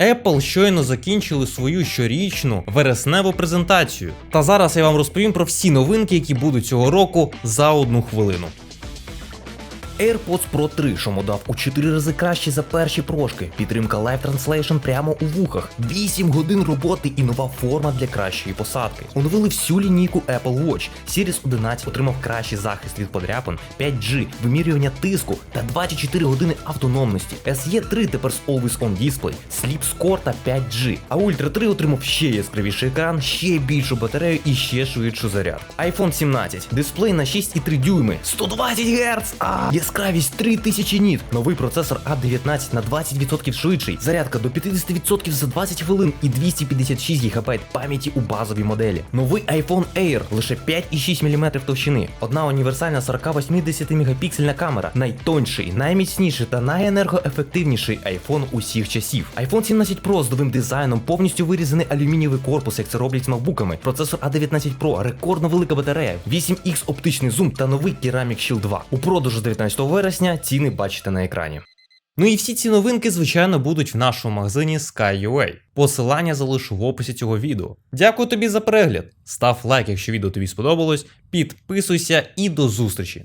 Apple щойно закінчили свою щорічну вересневу презентацію. Та зараз я вам розповім про всі новинки, які будуть цього року за одну хвилину. AirPods Pro 3, що модав у 4 рази краще за перші прошки. Підтримка Live Translation прямо у вухах. 8 годин роботи і нова форма для кращої посадки. Оновили всю лінійку Apple Watch. Series 11 отримав кращий захист від подряпин, 5G, вимірювання тиску та 24 години автономності. SE 3 тепер з Always On Display, Sleep Score та 5G. А Ultra 3 отримав ще яскравіший екран, ще більшу батарею і ще швидшу зарядку. iPhone 17, дисплей на 6,3 дюйми, 120 Гц, а яскравість 3000 ніт. Новий процесор А19 на 20% швидший, зарядка до 50% за 20 хвилин і 256 ГБ пам'яті у базовій моделі. Новий iPhone Air лише 5,6 мм товщини. Одна універсальна 4080 мегапіксельна камера, найтонший, найміцніший та найенергоефективніший iPhone усіх часів. iPhone 17 Pro з новим дизайном повністю вирізаний алюмінієвий корпус, як це роблять з макбуками. Процесор А19 Pro, рекордно велика батарея, 8X оптичний зум та новий керамік Shield 2. У продажу 19 11 вересня ціни бачите на екрані. Ну і всі ці новинки, звичайно, будуть в нашому магазині SkyUA. Посилання залишу в описі цього відео. Дякую тобі за перегляд. Став лайк, якщо відео тобі сподобалось. Підписуйся і до зустрічі!